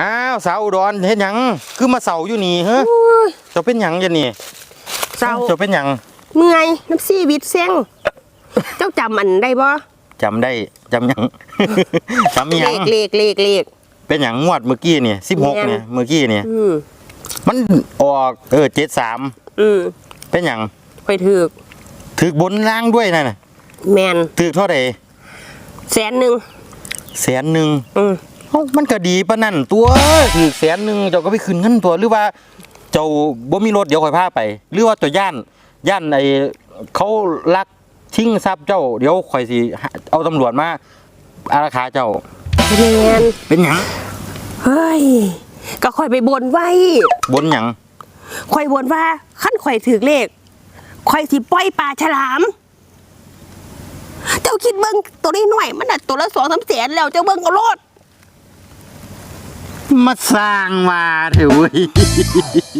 อ้าวสาวอุดรเฮ็ดหยังคือมาเสาอยู่นี่เฮ้อโอ้ยเจ้าเป็นหยังจังนี่เศร้าเจ้าเป็นหยังเมื่อยน้ำซีวิตเซ็งเจ้าจำมันได้บ่จำได้จำหยังจำหเลยังขเลขเลขเลขเป็นหยังงวดเมื่อกี้นี่16เนี่ยเมื่อกี้นี่อืมมันออกเออ73อืมเป็นหยังไปถือกถึกบนล่างด้วยนั่นน่ะแมนถึกเท่าใดแสนหนึ่งแสนหนึงอืม เอ้ามันก็ดีปะนั่นตัวถึกแสนหนึงเจ้าก็ไปคืนเงินตัวหรือว่า เจ้าบ่มีรถเดี๋ยวค่อยพาไป หรือว่าตัวย่านย่านไอ้เขาลักชิงทรัพย์เจ้าเดี๋ยวข่อยสิหาเอาตำรวจมาอาราคาเจ้าแมนเป็นหยังเฮ้ย ก็ค่อยไปบนไว้บนหยังค่อยบนว่าขั้นข่อยถือเลขข่อยสิปล่อยปลาฉลาม เจ้าคิดเบิ้งตัวนี้หน่อย มันน่ะตัวละสองสามแสนแล้วเจ้าเบิ้งเอาโลด มาสร้างมาเถอะเว้ย